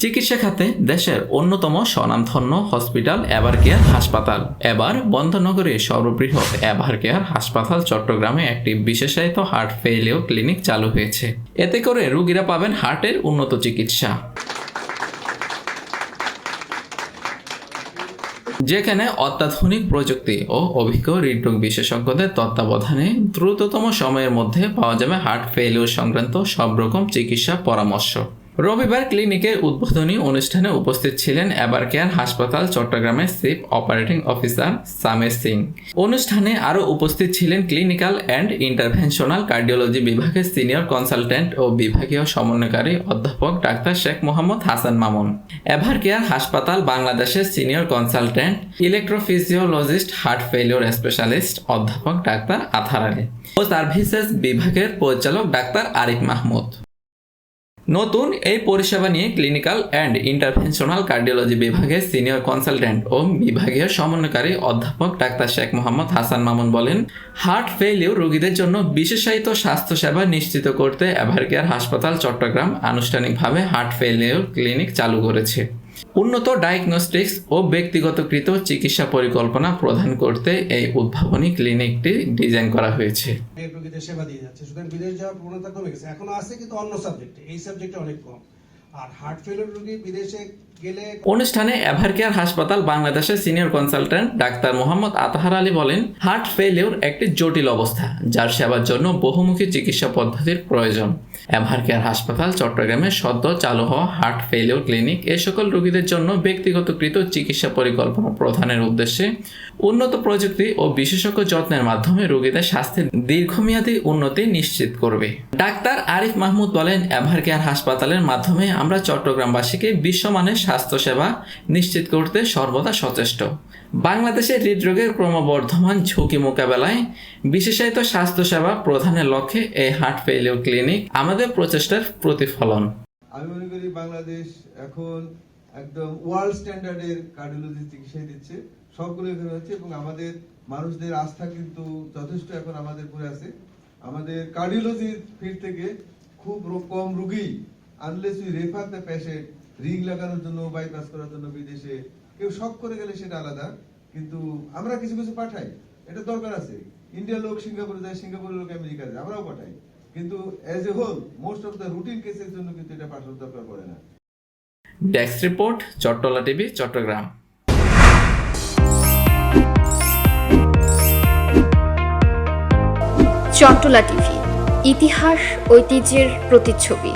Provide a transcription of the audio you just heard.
চিকিৎসা খাতে দেশের অন্যতম স্বনামধন্য হসপিটাল এভার কেয়ার হাসপাতাল। এবার বন্ধনগরে সর্ববৃহৎ এভার কেয়ার হাসপাতাল চট্টগ্রামে একটি বিশেষায়িত হার্ট ফেইলিও ক্লিনিক চালু হয়েছে। এতে করে রোগীরা পাবেন হার্টের উন্নত চিকিৎসা। যেখানে অত্যাধুনিক প্রযুক্তি ও অভিজ্ঞ হৃদরোগ বিশেষজ্ঞদের তত্ত্বাবধানে দ্রুততম সময়ের মধ্যে পাওয়া যাবে হার্ট ফেইলিওর সংক্রান্ত সব রকম চিকিৎসা পরামর্শ। রবিবার ক্লিনিকের উদ্বোধনী অনুষ্ঠানে উপস্থিত ছিলেন এবার কেয়ার হাসপাতাল চট্টগ্রামের chief operating officer Sameer Singh. অনুষ্ঠানে আরও উপস্থিত ছিলেন ক্লিনিক্যাল অ্যান্ড ইন্টারভেনশনাল কার্ডিওলজি বিভাগের সিনিয়র কনসালটেন্ট ও বিভাগীয় সমন্বয়কারী অধ্যাপক doctor Sheikh Mohammad Hasan Mamun. Evercare হাসপাতাল বাংলাদেশের senior consultant electrophysiologist, heart failure specialist অধ্যাপক ডাক্তার আথার আলী ও সার্ভিসেস বিভাগের পরিচালক ডাক্তার আরিফ মাহমুদ। নতুন এই পরিষেবা নিয়ে ক্লিনিক্যাল অ্যান্ড ইন্টারভেনশনাল কার্ডিওলজি বিভাগের সিনিয়র কনসালটেন্ট ও বিভাগীয় সমন্বয়কারী অধ্যাপক ডাক্তার শেখ মোহাম্মদ হাসান মামুন বলেন হার্ট ফেইলিও রোগীদের জন্য বিশেষায়িত স্বাস্থ্যসেবা নিশ্চিত করতে এভারকেয়ার হাসপাতাল চট্টগ্রাম আনুষ্ঠানিকভাবে হার্ট ফেইলিওর ক্লিনিক চালু করেছে। উন্নত ডায়াগনস্টিক্স ও ব্যক্তিগতকৃত চিকিৎসা পরিকল্পনা প্রদান করতে এই উদ্ভাবনী ক্লিনিকটি ডিজাইন করা হয়েছে। সেবা দিয়ে যাচ্ছে। সুতরাং বিদেশ যাওয়ার প্রবণতা কমে গেছে। এখন আছে কিন্তু অন্য সাবজেক্টে এই সাবজেক্টে অনেক কম। আর হার্ট গেলে অনুষ্ঠানে এভারকেয়ার হাসপাতাল বাংলাদেশের সিনিয়র কনসালট্যান্ট ডাক্তার মোহাম্মদ আতাহার আলী বলেন হার্ট ফেলিওর একটি জটিল অবস্থা যার সেবার জন্য বহুমুখী চিকিৎসা পদ্ধতির প্রয়োজন। এভারকেয়ার হাসপাতাল চট্টগ্রামে সদ্য চালু হওয়া হার্ট ফেলিওর ক্লিনিক এ সকল রোগীদের জন্য ব্যক্তিগতকৃত চিকিৎসা পরিকল্পনা প্রদানের উদ্দেশ্যে উন্নত প্রযুক্তি ও বিশেষজ্ঞ যত্নের মাধ্যমে রোগীদের স্বাস্থ্যের দীর্ঘমেয়াদী উন্নতি নিশ্চিত করবে। ডাক্তার আরিফ মাহমুদ বলেন এভারকেয়ার হাসপাতালের মাধ্যমে আমরা চট্টগ্রামবাসীকে বিশ্বমানের স্বাস্থ্যসেবা নিশ্চিত করতে সর্বদা সচেষ্ট। বাংলাদেশে হৃদরোগের ক্রমবর্ধমান ঝুঁকি মোকাবেলায় বিশেষায়িত স্বাস্থ্যসেবা প্রধানের লক্ষ্যে এই হার্ট ফেলিও ক্লিনিক আমাদের প্রচেষ্টার প্রতিফলন। আমি মনে করি বাংলাদেশ এখন একদম ওয়ার্ল্ড স্ট্যান্ডার্ডের কার্ডিওলজি চিকিৎসা দিচ্ছে। সবগুলো এখানে হচ্ছে এবং আমাদের মানুষদের আস্থা কিন্তু যথেষ্ট এখন আমাদের পরে আছে। আমাদের কার্ডিওলজির ফিল্ড থেকে খুব কম রুগী unless we refer the patient ring লাগানোর জন্য বাইপাস করার জন্য বিদেশে কেউ শখ করে গেলে সেটা আলাদা কিন্তু আমরা কিছু কিছু পাঠাই এটা দরকার আছে। ইন্ডিয়ার লোক সিঙ্গাপুরে যায় সিঙ্গাপুরের লোক আমেরিকা যায় আমরাও পাঠাই। কিন্তু as a whole most of the routine কেসের জন্য কিন্তু এটা পাঠানোর দরকার পড়ে না। Desk report Chattala TV Chattogram Chattala TV ইতিহাস ঐতিহ্যের প্রতিচ্ছবি।